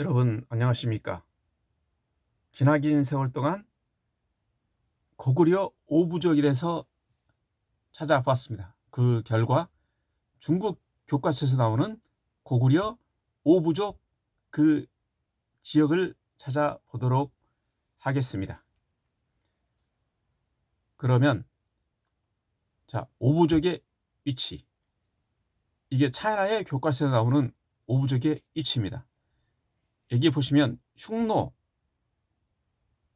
여러분 안녕하십니까? 지나긴 세월 동안 고구려 오부족에 대해서 찾아봤습니다. 그 결과 중국 교과서에서 나오는 고구려 오부족 그 지역을 찾아보도록 하겠습니다. 그러면 자 오부족의 위치 이게 차이나의 교과서에 나오는 오부족의 위치입니다. 여기 보시면 흉노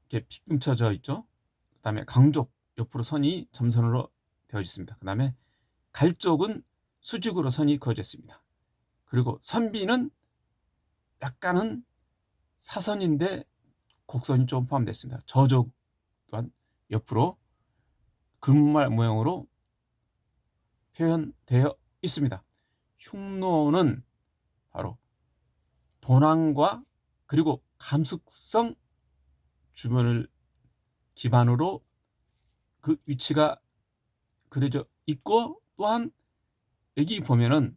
이렇게 빗금쳐져 있죠. 그 다음에 강족 옆으로 선이 점선으로 되어 있습니다. 그 다음에 갈족은 수직으로 선이 그어져 있습니다. 그리고 선비는 약간은 사선인데 곡선이 좀 포함됐습니다. 저족 또한 옆으로 금말 모양으로 표현되어 있습니다. 흉노는 바로 도난과 그리고 감숙성 주변을 기반으로 그 위치가 그려져 있고 또한 여기 보면은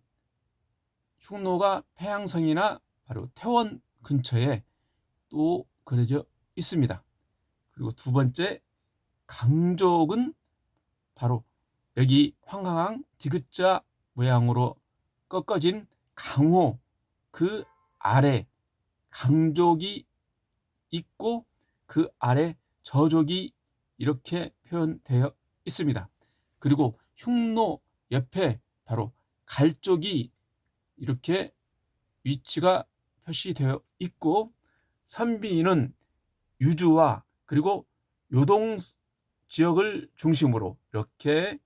흉노가 패양성이나 바로 태원 근처에 또 그려져 있습니다. 그리고 두 번째 강족은 바로 여기 황강항 디귿자 모양으로 꺾어진 강호 그 아래 강족이 있고 그 아래 저족이 이렇게 표현되어 있습니다. 그리고 흉노 옆에 바로 갈족이 이렇게 위치가 표시되어 있고 선비는 유주와 그리고 요동 지역을 중심으로 이렇게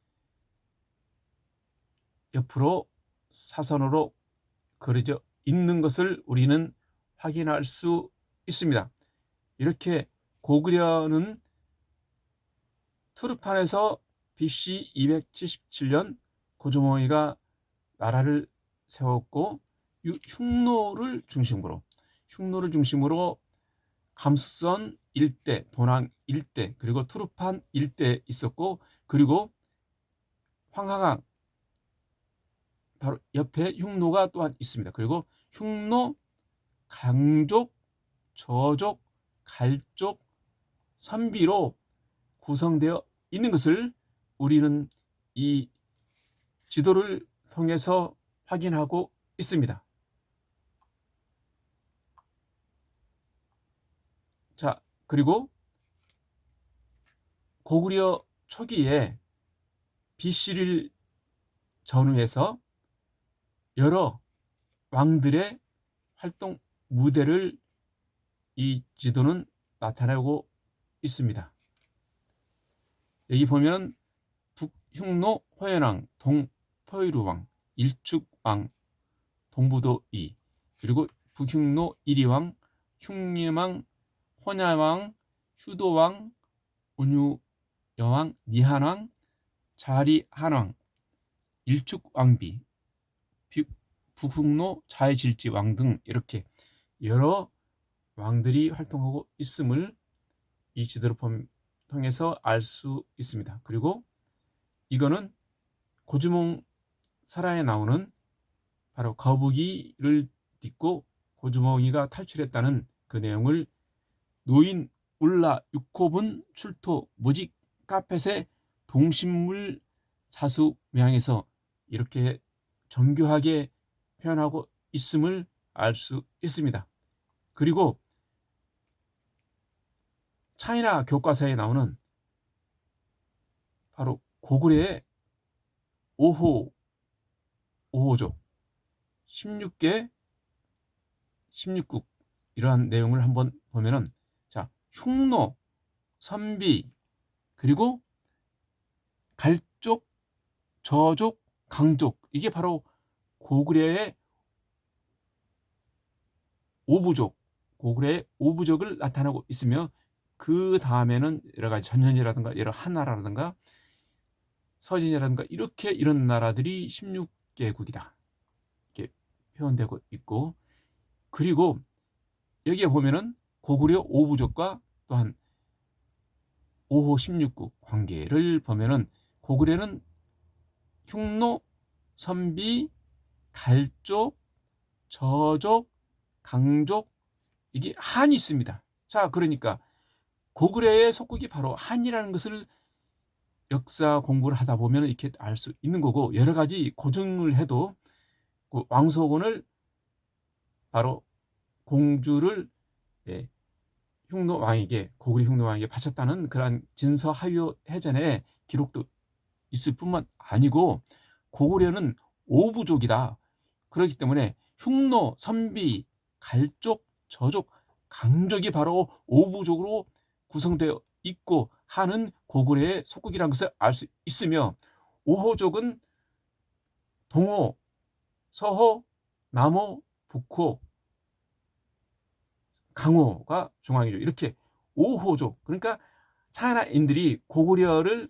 옆으로 사선으로 그려져 있는 것을 우리는 확인할 수 있습니다. 이렇게 고구려는 투르판에서 BC 277년 고조모이가 나라를 세웠고 흉노를 중심으로 흉노를 중심으로 감수선 일대, 도낭 일대, 그리고 투르판 일대 있었고 그리고 황하강 바로 옆에 흉노가 또한 있습니다. 그리고 흉노, 강족, 저족, 갈족, 선비로 구성되어 있는 것을 우리는 이 지도를 통해서 확인하고 있습니다. 자, 그리고 고구려 초기에 BC를 전후해서 여러 왕들의 활동 무대를 이 지도는 나타내고 있습니다. 여기 보면 북흉노 호연왕, 동포이루왕, 일축왕, 동부도 이 그리고 북흉노 이리왕, 흉림왕, 호냐왕, 휴도왕, 온유여왕, 니한왕, 자리한왕, 일축왕비, 북흥로 자해질지 왕 등 이렇게 여러 왕들이 활동하고 있음을 이 지도를 통해서 알 수 있습니다. 그리고 이거는 고주몽 사라에 나오는 바로 거북이를 딛고 고주몽이가 탈출했다는 그 내용을 노인 울라 6호분 출토 모직 카펫의 동식물 사수 모양에서 이렇게 정교하게 표현하고 있음을 알 수 있습니다. 그리고 차이나 교과서에 나오는 바로 고구려의 5호 5호족 16개 16국 이러한 내용을 한번 보면은 자 흉노 선비 그리고 갈족 저족 강족 이게 바로 고구려의 오부족, 고구려의 오부족을 나타나고 있으며 그 다음에는 여러 가지 전현이라든가 여러 한나라라든가 서진이라든가 이렇게 이런 나라들이 16개국이다. 이렇게 표현되고 있고 그리고 여기에 보면은 고구려 오부족과 또한 5호 16국 관계를 보면은 고구려는 흉노, 선비, 갈족, 저족, 강족, 이게 한이 있습니다. 자, 그러니까 고구려의 속국이 바로 한이라는 것을 역사 공부를 하다 보면 이렇게 알 수 있는 거고 여러 가지 고증을 해도 그 왕소곤을 바로 공주를 예, 흉노 왕에게 고구려 흉노 왕에게 바쳤다는 그러한 진서 하유 해전의 기록도 있을 뿐만 아니고 고구려는 오부족이다. 그렇기 때문에 흉노, 선비, 갈족, 저족, 강족이 바로 오부족으로 구성되어 있고 하는 고구려의 속국이라는 것을 알 수 있으며 오호족은 동호, 서호, 남호, 북호, 강호가 중앙이죠. 이렇게 오호족 그러니까 차이나인들이 고구려를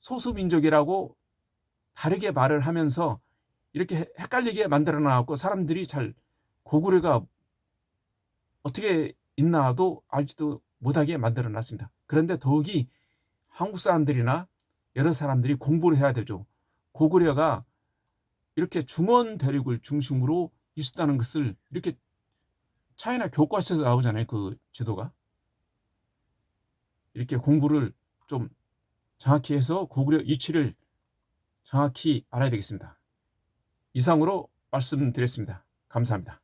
소수민족이라고 다르게 말을 하면서 이렇게 헷갈리게 만들어 놔갖고 사람들이 잘 고구려가 어떻게 있나도 알지도 못하게 만들어 놨습니다. 그런데 더욱이 한국 사람들이나 여러 사람들이 공부를 해야 되죠. 고구려가 이렇게 중원 대륙을 중심으로 있었다는 것을 이렇게 차이나 교과서에서 나오잖아요. 그 지도가. 이렇게 공부를 좀 정확히 해서 고구려 위치를 정확히 알아야 되겠습니다. 이상으로 말씀드렸습니다. 감사합니다.